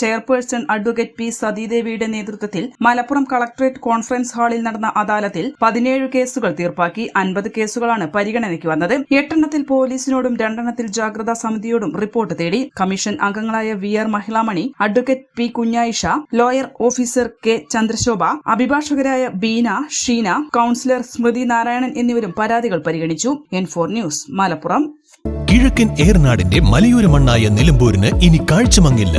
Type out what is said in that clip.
Chairperson advocate P സതീദേവിയുടെ നേതൃത്വത്തിൽ Malappuram collectorate conference ഹാളിൽ നടന്ന അദാലത്തിൽ പതിനേഴ് കേസുകൾ തീർപ്പാക്കി അൻപത് കേസുകളാണ് പരിഗണനയ്ക്ക് വന്നത്. എട്ടെണ്ണത്തിൽ പോലീസിനോടും രണ്ടെണ്ണത്തിൽ ജാഗ്രതാ സമിതിയോടും റിപ്പോർട്ട് തേടി കമ്മീഷൻ അംഗങ്ങളായ V R Mahilamani advocate P Kunhayisha lawyer officer K Chandrashobha അഭിഭാഷകരായ Beena Sheena councillor സ്മൃതി നാരായണൻ എന്നിവരും പരാതികൾ പരിഗണിച്ചു. N four news Malappuram. കിഴക്കൻ ഏർനാടിന്റെ മലയോര മണ്ണായ നിലമ്പൂരിന് ഇനി കാഴ്ചമങ്ങില്ല.